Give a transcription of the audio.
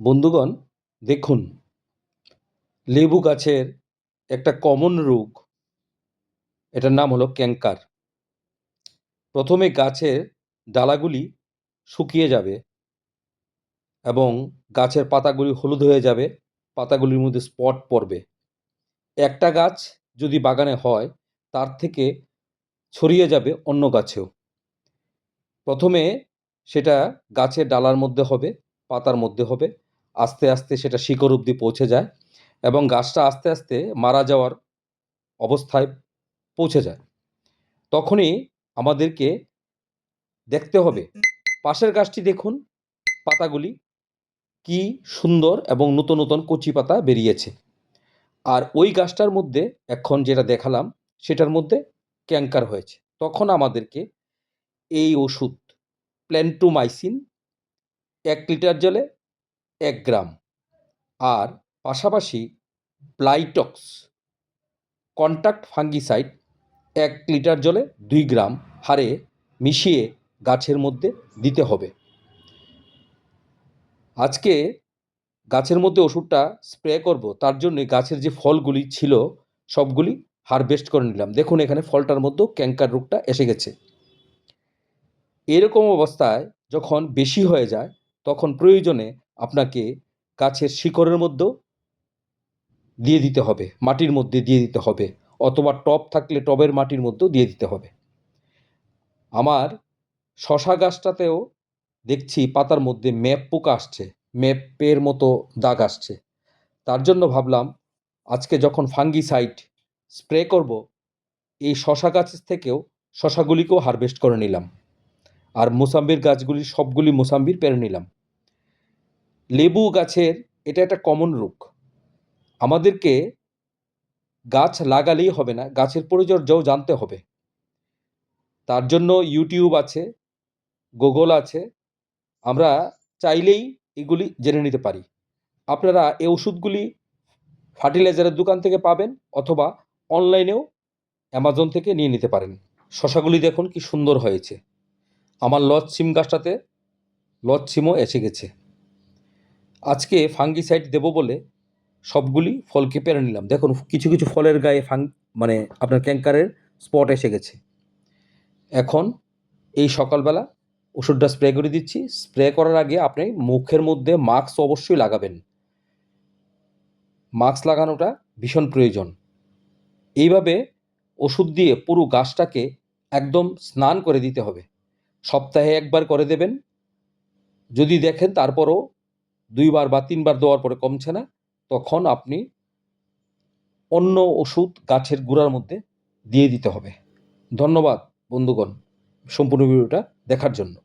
বন্ধুগণ, দেখুন, লেবু গাছের একটা কমন রোগ, এটার নাম হলো ক্যাঙ্কার প্রথমে গাছের ডালাগুলি শুকিয়ে যাবে এবং গাছের পাতাগুলি হলুদ হয়ে যাবে, পাতাগুলির মধ্যে স্পট পড়বে। একটা গাছ যদি বাগানে হয়, তার থেকে ছড়িয়ে যাবে অন্য গাছেও। প্রথমে সেটা গাছের ডালার মধ্যে হবে, পাতার মধ্যে হবে আস্তে আস্তে সেটা শিকড় অবধি পৌঁছে যায় এবং গাছটা আস্তে আস্তে মারা যাওয়ার অবস্থায় পৌঁছে যায়। তখনই আমাদেরকে দেখতে হবে, পাশের গাছটি দেখুন, পাতাগুলি কি সুন্দর এবং নতুন নতুন কচি পাতা বেরিয়েছে। আর ওই গাছটার মধ্যে এখন যেটা দেখালাম, সেটার মধ্যে ক্যাঙ্কার হয়েছে। তখন আমাদেরকে এই ওষুধ, প্ল্যান্টোমাইসিন, এক লিটার জলে এক গ্রাম। আর পাশাপাশি প্লাইটক্স কন্ট্যাক্ট ফাঙ্গিসাইড এক লিটার জলে দুই গ্রাম হারে মিশিয়ে গাছের মধ্যে দিতে হবে। আজকে গাছের মধ্যে ওষুধটা স্প্রে করব, তার জন্য গাছের যে ফলগুলি ছিল, সবগুলি হারভেস্ট করে নিলাম। দেখুন, এখানে ফলটার মধ্যেও ক্যাঙ্কার রোগটা এসে গেছে। এরকম অবস্থায় যখন বেশি হয়ে যায়, তখন প্রয়োজনে আপনাকে গাছের শিকড়ের মধ্যেও দিয়ে দিতে হবে, মাটির মধ্যে দিয়ে দিতে হবে, অথবা টব থাকলে টবের মাটির মধ্যেও দিয়ে দিতে হবে। আমার শশা গাছটাতেও দেখছি পাতার মধ্যে ম্যাপ পোকা আসছে, ম্যাপের মতো দাগ আসছে। তার জন্য ভাবলাম, আজকে যখন ফাঙ্গি ফাঙ্গিসাইড স্প্রে করব, এই শশা গাছ থেকেও শশাগুলিকেও হারভেস্ট করে নিলাম। আর মোসাম্বির গাছগুলি সবগুলি মোসাম্বির পেরে নিলাম। লেবু গাছের এটা একটা কমন রোগ। আমাদেরকে গাছ লাগালেই হবে না, গাছের পরিচর্যাও জানতে হবে। তার জন্য ইউটিউব আছে গুগল আছে, আমরা চাইলেই এগুলি জেনে নিতে পারি। আপনারা এই ওষুধগুলি ফার্টিলাইজারের দোকান থেকে পাবেন অথবা অনলাইনেও অ্যামাজন থেকে নিয়ে নিতে পারেন। শশাগুলি দেখুন কি সুন্দর হয়েছে। আমার লজ সিম গাছটাতে লজ সিমও এসে গেছে। আজকে ফাঙ্গিসাইড দেবো বলে সবগুলি ফলকে পেরে নিলাম। দেখুন, কিছু কিছু ফলের গায়ে ফাং মানে আপনার ক্যাঙ্কারের স্পট এসে গেছে। এখন এই সকালবেলা ওষুধটা স্প্রে করে দিচ্ছি। স্প্রে করার আগে আপনি মুখের মধ্যে মাস্ক অবশ্যই লাগাবেন। মাস্ক লাগানোটা ভীষণ প্রয়োজন। এইভাবে ওষুধ দিয়ে পুরো গাছটাকে একদম স্নান করে দিতে হবে। সপ্তাহে একবার করে দেবেন। যদি দেখেন তারপরও দুইবার বা তিনবার দেওয়ার পরে কমছে না, তখন আপনি অন্য ওষুধ গাছের গুঁড়ার মধ্যে দিয়ে দিতে হবে। ধন্যবাদ বন্ধুগণ সম্পূর্ণ ভিডিওটা দেখার জন্য।